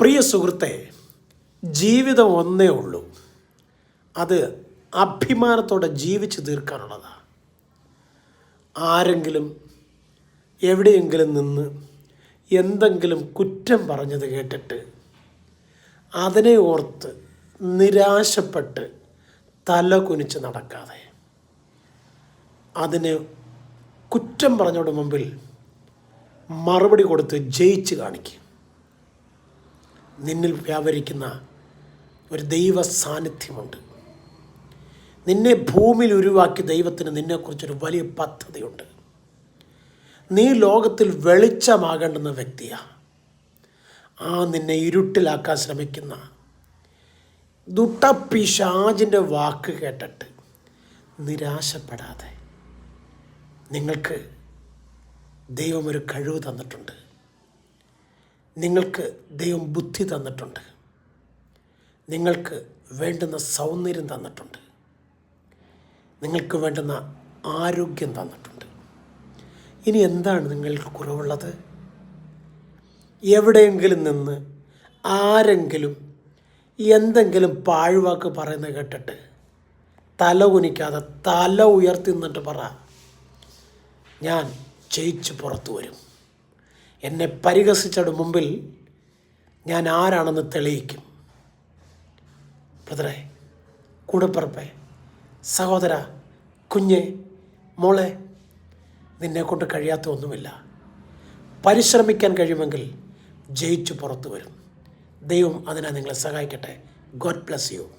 പ്രിയ സുഹൃത്തെ ജീവിതം ഒന്നേ ഉള്ളൂ. അത് അഭിമാനത്തോടെ ജീവിച്ചു തീർക്കാനുള്ളതാണ് ആരെങ്കിലും എവിടെയെങ്കിലും നിന്ന് എന്തെങ്കിലും കുറ്റം പറഞ്ഞത് കേട്ടിട്ട് അതിനെ ഓർത്ത് നിരാശപ്പെട്ട് തല കുനിച്ച് നടക്കാതെ അതിന് കുറ്റം പറഞ്ഞോട് മുമ്പിൽ മറുപടി കൊടുത്ത് ജയിച്ച് കാണിക്കും. നിന്നിൽ വ്യാപരിക്കുന്ന ഒരു ദൈവ സാന്നിധ്യമുണ്ട് നിന്നെ ഭൂമിയിൽ ഉരുവാക്കി ദൈവത്തിന് നിന്നെക്കുറിച്ചൊരു വലിയ പദ്ധതിയുണ്ട്. നീ ലോകത്തിൽ വെളിച്ചമാകേണ്ടുന്ന വ്യക്തിയാണ് ആ നിന്നെ ഇരുട്ടിലാക്കാൻ ശ്രമിക്കുന്ന ദുട്ടപ്പിശാജിന്റെ വാക്ക് കേട്ടിട്ട് നിരാശപ്പെടാതെ നിങ്ങൾക്ക് ദൈവം ഒരു കഴിവ് തന്നിട്ടുണ്ട്. നിങ്ങൾക്ക് ദൈവം ബുദ്ധി തന്നിട്ടുണ്ട്. നിങ്ങൾക്ക് വേണ്ടുന്ന സൗന്ദര്യം തന്നിട്ടുണ്ട്. നിങ്ങൾക്ക് വേണ്ടുന്ന ആരോഗ്യം തന്നിട്ടുണ്ട്. ഇനി എന്താണ് നിങ്ങൾക്ക് കുറവുള്ളത്? എവിടെയെങ്കിലും നിന്ന് ആരെങ്കിലും എന്തെങ്കിലും പാഴ്വാക്ക് പറയുന്നത് കേട്ടിട്ട് തല കുനിക്കാതെ തല ഉയർത്തി നിന്നിട്ട് പറ ഞാൻ ജയിച്ച് പുറത്തു വരും. എന്നെ പരിഹസിച്ചയുടെ മുമ്പിൽ ഞാൻ ആരാണെന്ന് തെളിയിക്കും. ബ്രദറെ കൂടപ്പിറപ്പേ സഹോദര കുഞ്ഞ് മോളെ നിന്നെ കൊണ്ട് കഴിയാത്ത ഒന്നുമില്ല. പരിശ്രമിക്കാൻ കഴിയുമെങ്കിൽ ജയിച്ചു പുറത്തു വരും. ദൈവം അതിനെ നിങ്ങളെ സഹായിക്കട്ടെ. God bless you.